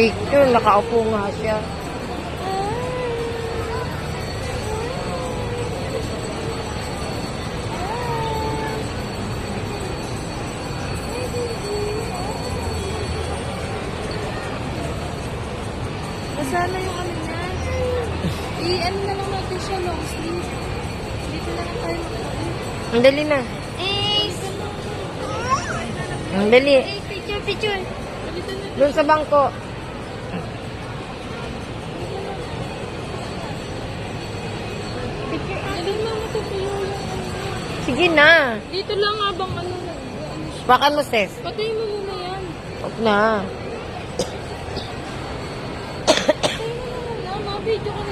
Picture, nakaupo nga siya. Masana yung ano niya. I-ano na lang natin siya, long sleeve. Dito na lang tayo. Ang dali na. Eh, Ang dali. eh, picture, picture. Doon sa bangko. Sige na. Dito lang habang ano na. Ano mo, sis. Patay mo muna yan. Huwag na. Patay mo na muna. Mga video ko